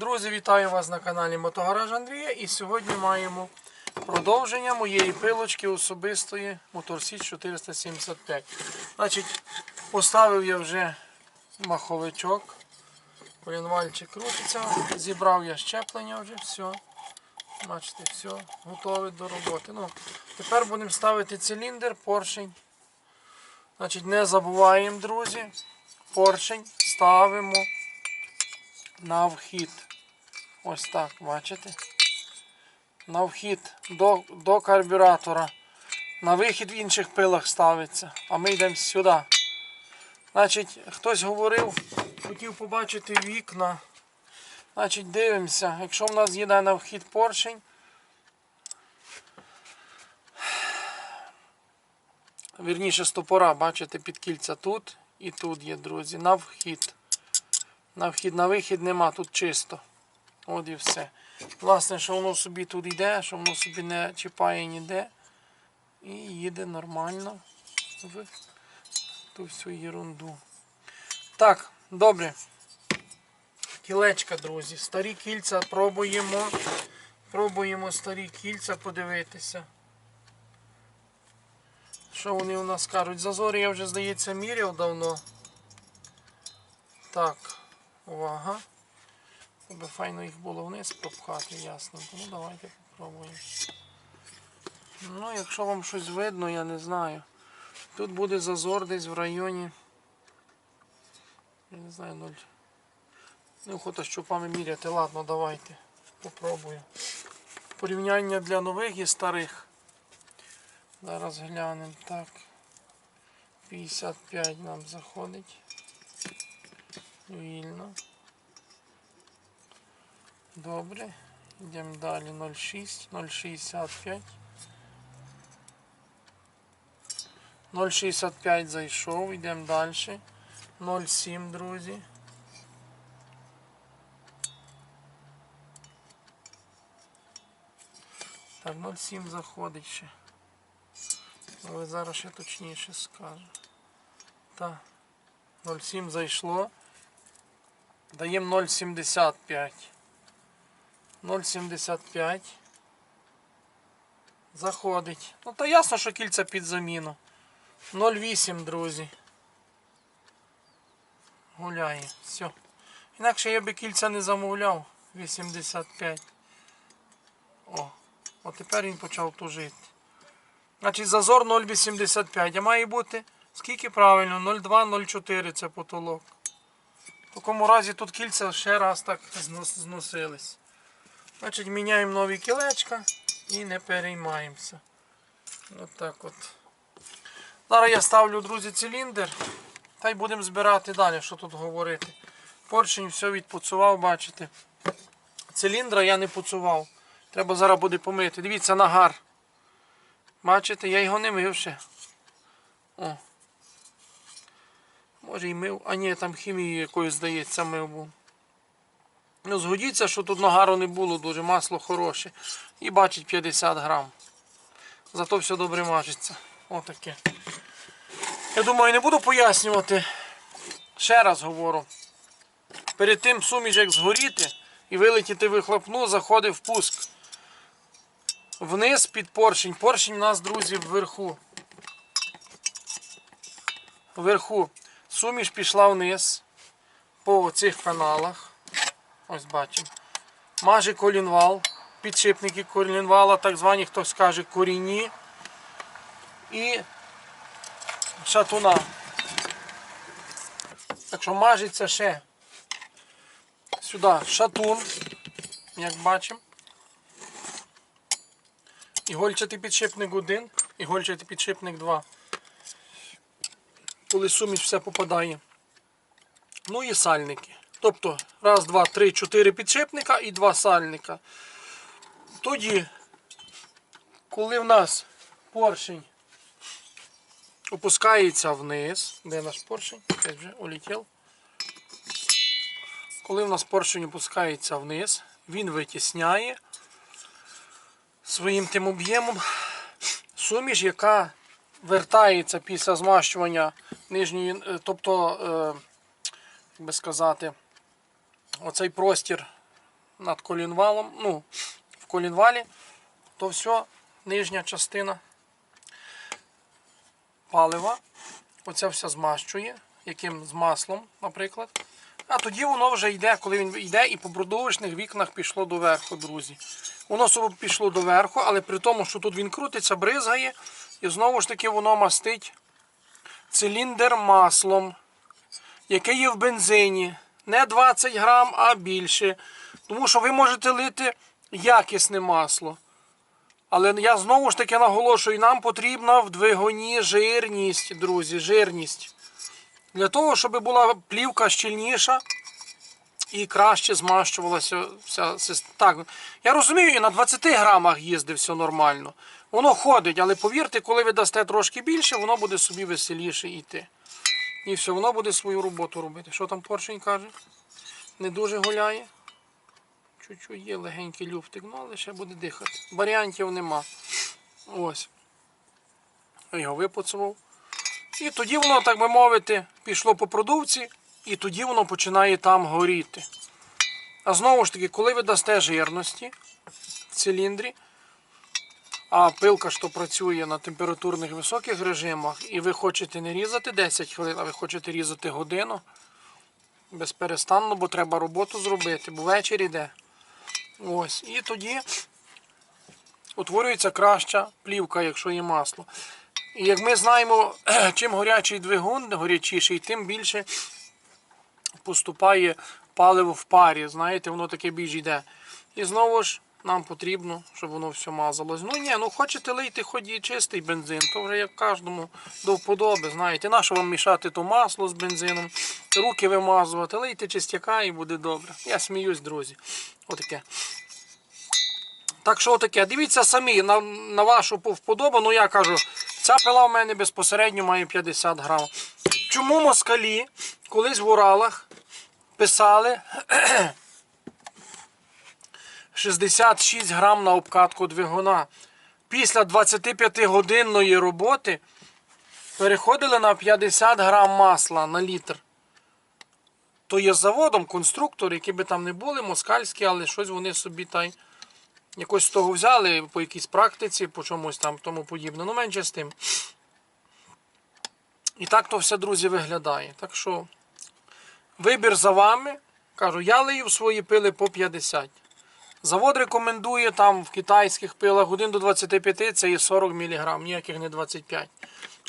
Друзі, вітаю вас на каналі Мотогараж Андрія. І сьогодні маємо продовження моєї пилочки особистої Моторсіч 475. Значить, поставив я вже маховичок. Колінвальчик крутиться. Зібрав я щеплення вже, все. Бачите, все, готове до роботи. Ну, тепер будемо ставити циліндр, поршень. Значить, не забуваємо, друзі. Поршень ставимо на вхід. Ось так, бачите? На вхід до, до карбюратора. На вихід в інших пилах ставиться. А ми йдемо сюди. Значить, хтось говорив, хотів побачити вікна. Значить, дивимося, якщо в нас їде на вхід поршень. Вірніше стопора, бачите, під кільця тут і тут є, друзі, на вхід. На вхід, на вихід нема, тут чисто. От і все. Власне, що воно собі тут йде, що воно собі не чіпає ніде. І їде нормально в ту всю ерунду. Так, добре. Кілечка, друзі. Старі кільця пробуємо. Пробуємо старі кільця подивитися. Що вони у нас кажуть? Зазори я вже, здається, міряв давно. Так, увага. Аби файно їх було вниз пропхати, ясно. Ну давайте попробуємо. Ну, якщо вам щось видно, я не знаю. Тут буде зазор десь в районі. Я не знаю, 0. Неохота щупами міряти. Ладно, давайте. Попробую. Порівняння для нових і старих. Зараз глянемо. Так. 55 нам заходить. Вільно. Добре. Йдемо далі 0,6, 0,65. 0,65 зайшов, йдемо далі. 0,7, друзі. Так, 0,7 заходить ще. Але зараз ще точніше скажу. Так. 0,7 зайшло. Даємо 0,75. 0,75. Заходить. Ну то ясно, що кільця під заміну. 0,8, друзі. Гуляє. Все. Інакше я би кільця не замовляв. 85. О, от тепер він почав тужити. Значить зазор 0,85. А має бути скільки правильно? 0,2-0,4 це потолок. В такому разі тут кільця ще раз так зносились. Значить міняємо нові кілечка і не переймаємося. От так от. Зараз я ставлю, друзі, циліндр. Та й будемо збирати далі, що тут говорити. Поршень все відпуцував, бачите. Циліндра я не пуцував. Треба зараз буде помити. Дивіться, нагар. Бачите, я його не мив ще. О. Може і мив. А ні, там хімію якоюсь здається мив був. Ну, згодіться, що тут нагару не було дуже, масло хороше. І бачить 50 грам. Зато все добре мажеться. Отаке. Я думаю, не буду пояснювати. Ще раз говорю. Перед тим суміш як згоріти і вилетіти вихлопну, заходить впуск. Вниз під поршень. Поршень у нас, друзі, вверху. Вверху. Суміш пішла вниз по цих каналах. Ось бачимо. Маже колінвал. Підшипники колінвала, так звані, хто скаже, корінні. І шатуна. Так що мажеться ще сюди шатун, як бачимо. Ігольчатий підшипник 1, ігольчатий підшипник 2. Коли суміш все попадає. Ну і сальники. Тобто, раз, два, три, чотири підшипника і два сальника. Тоді, коли в нас поршень опускається вниз, де наш поршень? Опять вже улетів. Коли в нас поршень опускається вниз, він витісняє своїм тим об'ємом суміш, яка вертається після змащування нижньої, е, тобто, е, як би сказати, оцей простір над колінвалом, ну, в колінвалі, то все, нижня частина палива, оця вся змащує, яким з маслом, наприклад. А тоді воно вже йде, коли він йде і по продовжних вікнах пішло доверху, друзі. Воно собі пішло доверху, але при тому, що тут він крутиться, бризгає, і знову ж таки воно мастить циліндр маслом, яке є в бензині. Не 20 грам, а більше. Тому що ви можете лити якісне масло. Але я знову ж таки наголошую, нам потрібна в двигуні жирність, друзі, жирність. Для того, щоб була плівка щільніша і краще змащувалася вся система. Так, я розумію, і на 20 грамах їздить все нормально. Воно ходить, але повірте, коли ви дасте трошки більше, воно буде собі веселіше йти. І все, воно буде свою роботу робити. Що там поршень каже? Не дуже гуляє. Чуть-чуть є легенький люфтик, ну але ще буде дихати. Варіантів нема. Ось. Його випуцував. І тоді воно, так би мовити, пішло по продувці, і тоді воно починає там горіти. А знову ж таки, коли ви дасте жирності в циліндрі, а пилка то працює на температурних високих режимах, і ви хочете не різати 10 хвилин, а ви хочете різати годину безперестанно, бо треба роботу зробити, бо вечір іде. Ось. І тоді утворюється краща плівка, якщо є масло. І як ми знаємо, чим горячий двигун горячіший, тим більше поступає паливо в парі. Знаєте, воно таке більш йде. І знову ж нам потрібно, щоб воно все мазалось. Ну ні, ну хочете лийте хоч і чистий бензин, то вже як кожному до вподоби. Знаєте, нащо вам мішати то масло з бензином, руки вимазувати, лийте чистяка і буде добре. Я сміюсь, друзі. Отаке. Так що таке, дивіться самі на, на вашу вподобу. Ну я кажу, ця пила в мене безпосередньо має 50 грам. Чому москалі колись в Уралах писали 66 грам на обкатку двигуна? Після 25-годинної роботи переходили на 50 грам масла на літр. То є заводом конструктор, які би там не були, москальські, але щось вони собі та й якось з того взяли по якійсь практиці, по чомусь там тому подібне. Ну, менше з тим. І так то все, друзі, виглядає. Так що вибір за вами. Кажу, я лию свої пили по 50. Завод рекомендує там в китайських пилах 1 до 25 це є 40 мг, ніяких не 25.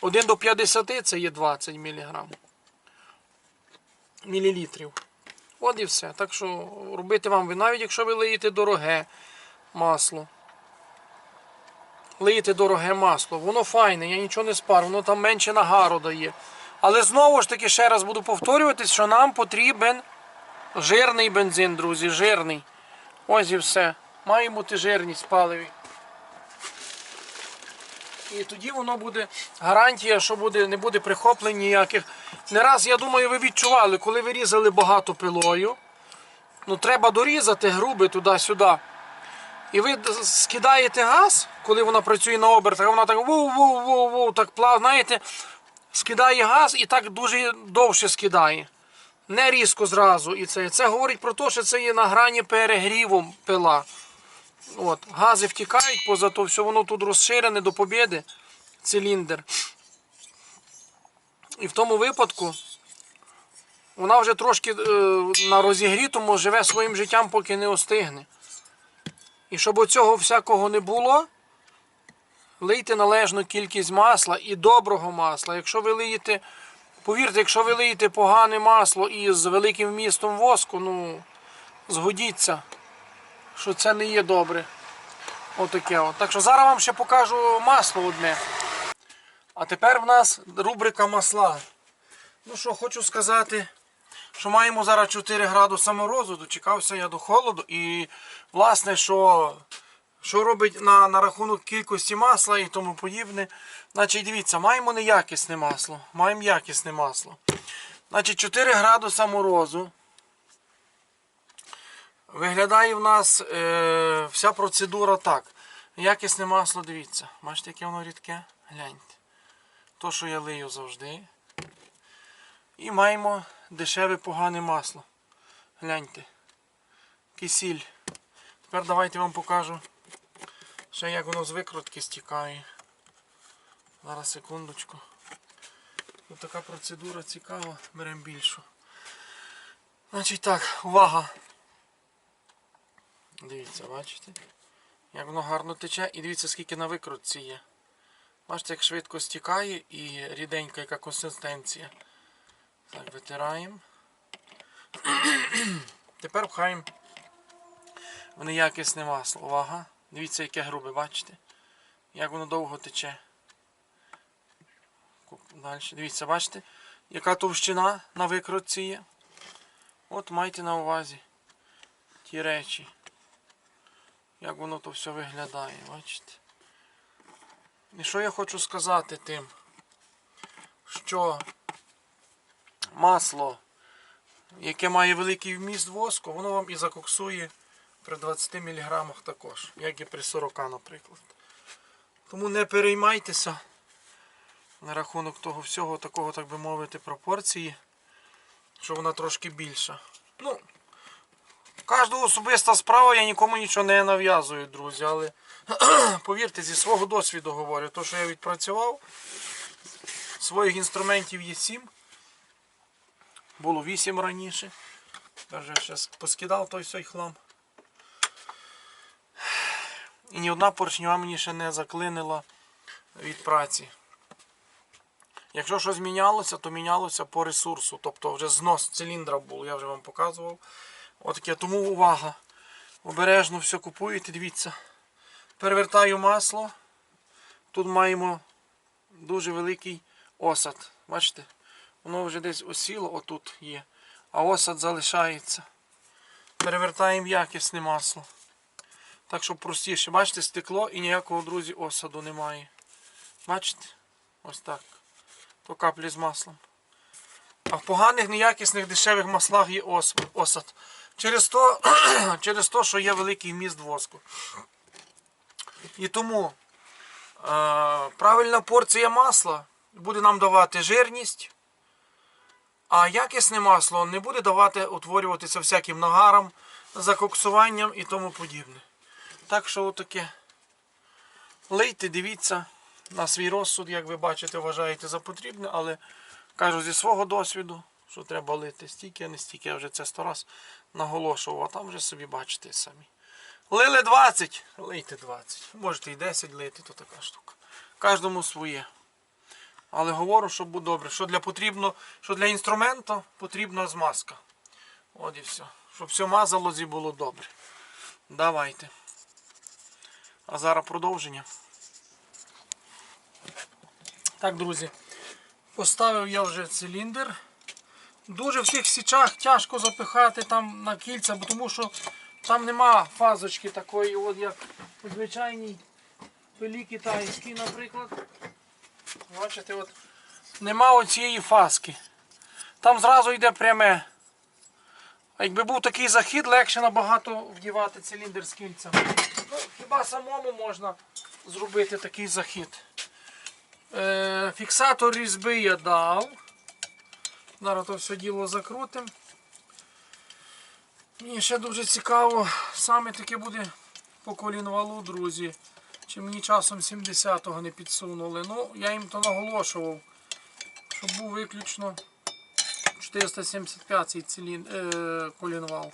1 до 50 це є 20 мг. Мілілітрів. От і все. Так що робити вам ви, навіть якщо ви лиєте дороге масло. Лиєте дороге масло. Воно файне, я нічого не спарю, воно там менше нагару дає. Але знову ж таки, ще раз буду повторюватись, що нам потрібен жирний бензин, друзі, жирний. Ось і все. Має бути жирність паливі. І тоді воно буде гарантія, що буде, не буде прихоплень ніяких. Не раз, я думаю, ви відчували, коли ви різали багато пилою, ну треба дорізати груби туди-сюди. І ви скидаєте газ, коли вона працює на обертах, вона так ву-ву-ву-ву, так плав, знаєте, скидає газ і так дуже довше скидає. Не різко зразу. І це, це говорить про те, що це є на грані перегрівом пила. От, гази втікають, поза то все воно тут розширене до побєди, циліндр. І в тому випадку вона вже трошки е, на розігрітому живе своїм життям, поки не остигне. І щоб оцього всякого не було, лийте належну кількість масла і доброго масла. Якщо ви лиєте, повірте, якщо ви лиєте погане масло із великим вмістом воску, ну, згодіться, що це не є добре. Отаке от. Так що зараз вам ще покажу масло одне. А тепер в нас рубрика масла. Ну що, хочу сказати, що маємо зараз 4 градуси морозу, дочекався я до холоду. І власне, що, що робить на, на рахунок кількості масла і тому подібне. Значить, дивіться, маємо неякісне масло, маємо якісне масло. Значить, 4 градуса морозу. Виглядає в нас е, вся процедура так. Якісне масло, дивіться. Бачите, яке воно рідке? Гляньте. То, що я лию завжди. І маємо дешеве погане масло. Гляньте. Кисіль Тепер давайте вам покажу ще як воно з викрутки стікає. Зараз секундочку. Тут така процедура цікава, беремо більшу. Значить так, увага. Дивіться, бачите? Як воно гарно тече і дивіться скільки на викрутці є. Бачите, як швидко стікає і ріденька яка консистенція. Так, витираємо. Тепер пхаємо в неякісне масло. Увага. Дивіться, яке грубе, бачите? Як воно довго тече. Далі. Дивіться, бачите, яка товщина на викрутці є. От майте на увазі ті речі. Як воно то все виглядає, бачите? І що я хочу сказати тим, що масло, яке має великий вміст воску, воно вам і закоксує при 20 мг також, як і при 40, наприклад. Тому не переймайтеся на рахунок того всього, такого, так би мовити, пропорції, що вона трошки більша. Ну, кожного особиста справа, я нікому нічого не нав'язую, друзі, але повірте, зі свого досвіду говорю, то, що я відпрацював, своїх інструментів є 7. Було 8 раніше. Вже зараз поскидав той сей хлам. І ні одна поршнева мені ще не заклинила від праці. Якщо щось мінялося, то мінялося по ресурсу. Тобто вже знос циліндра був, я вже вам показував. Отаке, тому увага. Обережно все купуєте, дивіться. Перевертаю масло. Тут маємо дуже великий осад. Бачите? Воно вже десь осіло, отут є. А осад залишається. Перевертаємо якісне масло. Так, щоб простіше. Бачите, стекло і ніякого, друзі, осаду немає. Бачите? Ось так. То каплі з маслом. А в поганих, неякісних, дешевих маслах є осад. Через то, через то, що є великий вміст воску. І тому е, правильна порція масла буде нам давати жирність, а якісне масло не буде давати утворюватися всяким нагаром, закоксуванням і тому подібне. Так що отаке. Лийте, дивіться на свій розсуд, як ви бачите, вважаєте за потрібне, але кажу зі свого досвіду, що треба лити стільки, а не стільки. Я вже це сто раз наголошував, а там вже собі бачите самі. Лили 20, лийте 20. Можете і 10 лити, то така штука. Кожному своє. Але говорю, щоб було добре. Що для потрібно, що для інструменту потрібна змазка. От і все. Щоб все мазалось і було добре. Давайте. А зараз продовження. Так, друзі. Поставив я вже циліндр. Дуже в тих січах тяжко запихати там на кільця, тому що там нема фазочки такої, от як у звичайній пилі китайській, наприклад. Бачите, от нема оцієї фаски. Там зразу йде пряме. А якби був такий захід, легше набагато вдівати циліндр з кільцями. Ну, хіба самому можна зробити такий захід. Е, фіксатор різьби я дав. Зараз то все діло закрутимо. Мені ще дуже цікаво, саме таке буде по колінвалу, друзі. Чи мені часом 70-го не підсунули. Ну, я їм то наголошував, щоб був виключно 475 цей цилін... е, колінвал.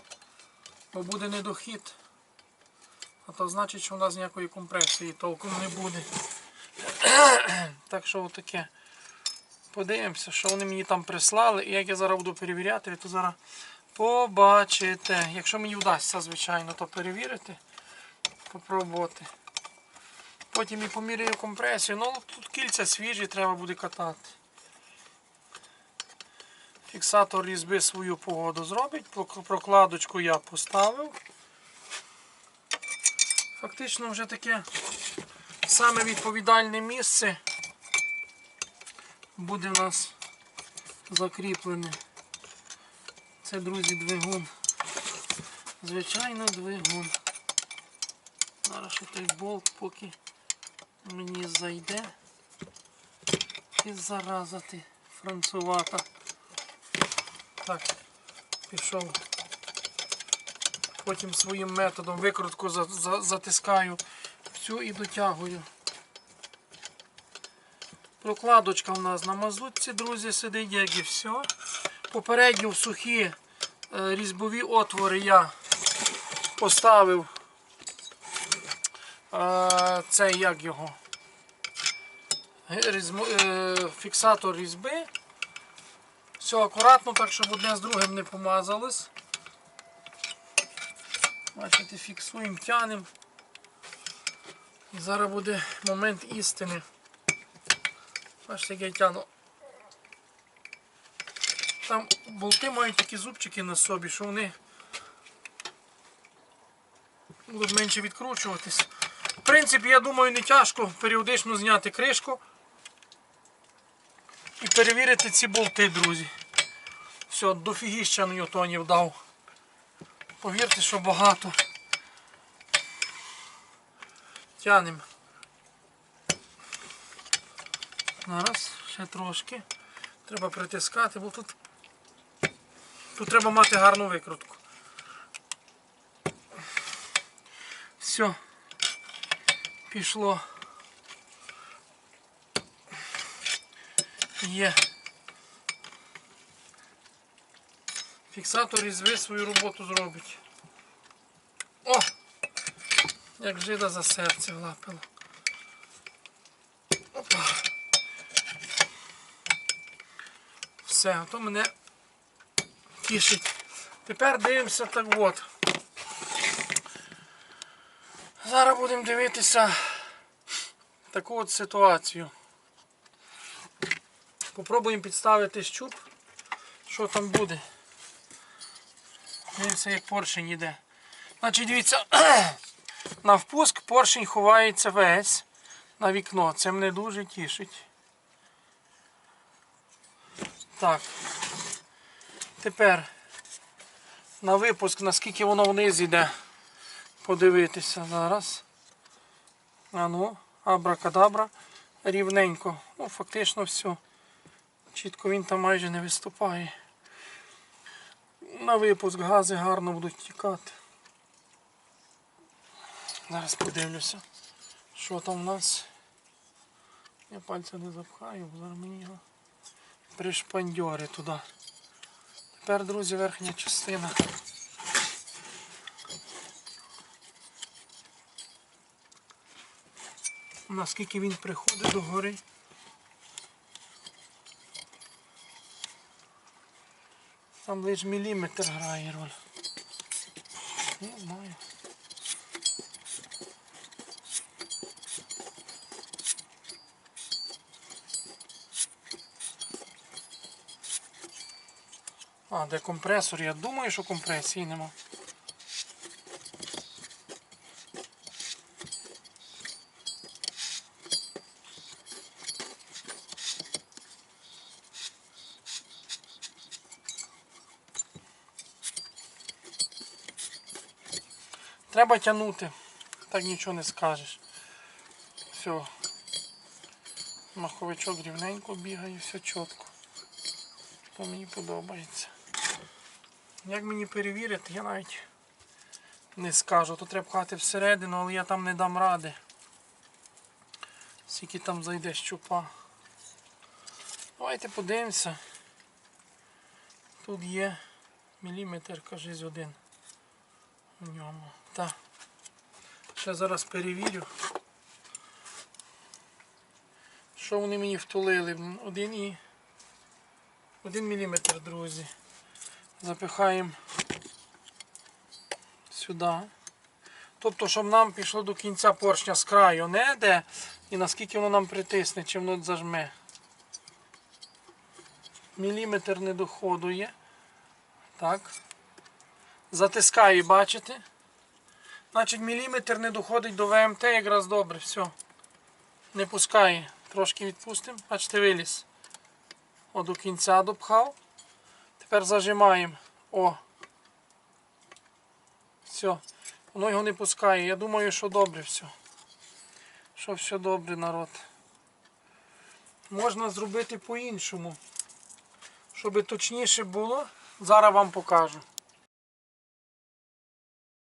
Бо буде недохід. А то значить, що у нас ніякої компресії толком не буде. так що отаке. Подивимося, що вони мені там прислали. І як я зараз буду перевіряти, то зараз побачите. Якщо мені вдасться, звичайно, то перевірити, попробувати. Потім і поміряю компресію. Ну тут кільця свіжі, треба буде катати. Фіксатор різьби свою погоду зробить. Прокладочку я поставив. Фактично вже таке саме відповідальне місце буде в нас закріплене. Це, друзі, двигун. Звичайно, двигун. Зараз ще той болт поки мені зайде. І зараза ти францувата. Так, пішов потім своїм методом викрутку за- за- затискаю всю і дотягую. Прокладочка в нас на мазутці, друзі, сидить, як і все. Попередньо в сухі е, різьбові отвори я поставив е, цей як його. Е, фіксатор різьби. Все акуратно, так щоб одне з другим не помазалось. Бачите, фіксуємо, тянемо. І зараз буде момент істини. Бачите, як я тяну. Там болти мають такі зубчики на собі, що вони будуть менше відкручуватись. В принципі, я думаю, не тяжко періодично зняти кришку і перевірити ці болти, друзі. Все, дофігіща ньютонів дав. Повірте, що багато. Тянемо. Зараз, ще трошки. Треба притискати, бо тут, тут треба мати гарну викрутку. Все. Пішло. Є. Фіксатор різьби свою роботу зробить. О! Як жида за серце влапило. Опа. Все, а то мене тішить. Тепер дивимося так от. Зараз будемо дивитися таку от ситуацію. Попробуємо підставити щуп, що там буде. Дивіться, як поршень йде. Значить, дивіться, на впуск поршень ховається весь на вікно. Це мене дуже тішить. Так. Тепер на випуск, наскільки воно вниз йде. Подивитися зараз. А ну, абракадабра. Рівненько. Ну, фактично все. Чітко він там майже не виступає. На випуск гази гарно будуть тікати. Зараз подивлюся, що там у нас. Я пальця не запхаю, зараз мені його пришпандьори туди. Тепер, друзі, верхня частина. Наскільки він приходить до гори. Там лише міліметр грає роль. Не знаю. А, де компресор? Я думаю, що компресії нема. Треба тягнути, так нічого не скажеш. Все. Маховичок рівненько бігає, все чітко. То мені подобається. Як мені перевірити, я навіть не скажу. То треба пхати всередину, але я там не дам ради. Скільки там зайде щупа. Давайте подивимося. Тут є міліметр, кажись, один у ньому. Так. Ще зараз перевірю. Що вони мені втулили? Один і. Один міліметр, друзі. Запихаємо сюди. Тобто, щоб нам пішло до кінця поршня з краю, не де і наскільки воно нам притисне, чи воно зажме. Міліметр не доходує. Так. Затискаю, бачите? Значить міліметр не доходить до ВМТ якраз добре, все. Не пускає. Трошки відпустимо. Бачите, виліз. О, до кінця допхав. Тепер зажимаємо. О. Все. Воно його не пускає. Я думаю, що добре все. Що все добре, народ. Можна зробити по-іншому. Щоб точніше було, зараз вам покажу.